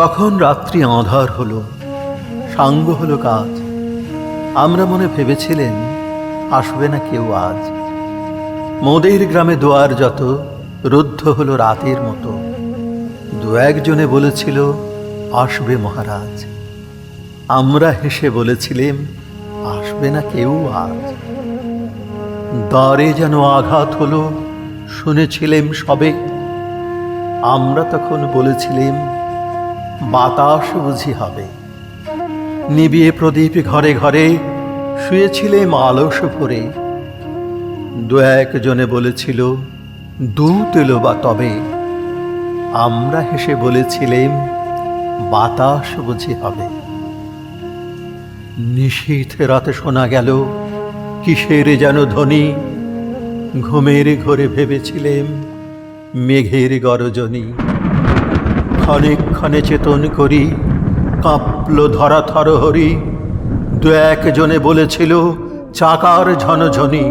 তখন রাত্রি আঁধার হলো, সাঙ্গ হলো কাজ। আমরা মনে ভেবেছিলেন, আসবে না কেউ আজ। মোদের গ্রামে দোয়ার যত, রুদ্ধ হলো রাতের মতো। দু একজনে বলেছিল, আসবে মহারাজ। আমরা হেসে বলেছিলেম আসবে না কেউ আজ। দ্বারে যেন আঘাত হলো শুনেছিলেম সবে। আমরা তখন বলেছিলেম বাতাস বুঝি হবে। নিবিয়ে প্রদীপ ঘরে ঘরে শুয়েছিলেম আলস ভরে। দু একজনে বলেছিল, দূত এলো বা তবে? আমরা হেসে বলেছিলেম, বাতাস বুঝি হবে। নিশীথ রাতে শোনা গেল, কিসের যেন ধ্বনি? ঘুমের ঘরে ভেবেছিলেম, মেঘের গরজনী। ক্ষণে চেতন করি, কাঁপল ধরা থর হরি। দু একজনে বলেছিল, চাকার ঝনঝনি,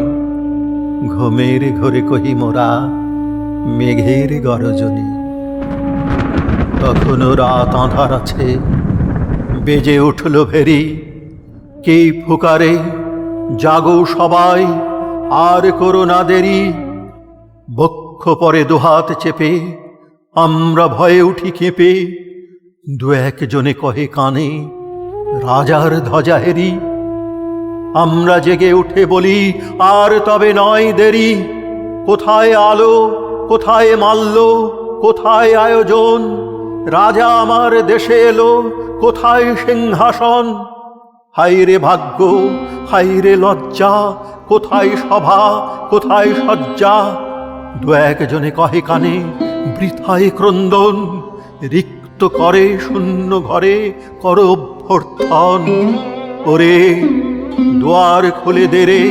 ঘুমের ঘরে কহি মোরা, মেঘের গরজনি। তখনও রাত আঁধার আছে, বেজে উঠল ভেরি। কে ফুকারে, জাগো সবাই, আর করো না দেরি। বক্ষ পরে দুহাত চেপে আমরা ভয়ে উঠি কেঁপে দু একজনে কহে কানে, রাজার ধ্বজা হেরি। আমরা জেগে উঠে বলি, আর তবে নয় দেরি। কোথায় আলো, কোথায় মাল্য, কোথায় আয়োজন? রাজা আমার দেশে এলো, কোথায় সিংহাসন? হাইরে ভাগ্য হাইরে লজ্জা, কোথায় সভা, কোথায় সজ্জা দু একজনে কহে কানে বৃথায় ক্রন্দন, রিক্ত করে শূন্য ঘরে কর অভ্যর্থন ওরে, দুয়ার খুলে দেরে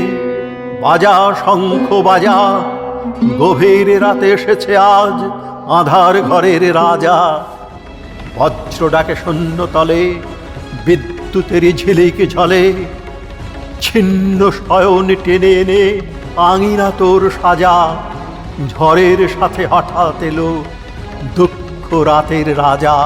বাজা শঙ্খ বাজা, গভীর রাতে এসেছে আজ আধার ঘরের রাজা। বজ্র ডাকে শূন্য তলে, বিদ্যুতের ঝিলিক ঝলে, ছিন্ন শয়ন টেনে এনে আঙিনা তোর সাজা। ঝড়ের সাথে হঠাৎ এলো দুঃখ রাতের রাজা।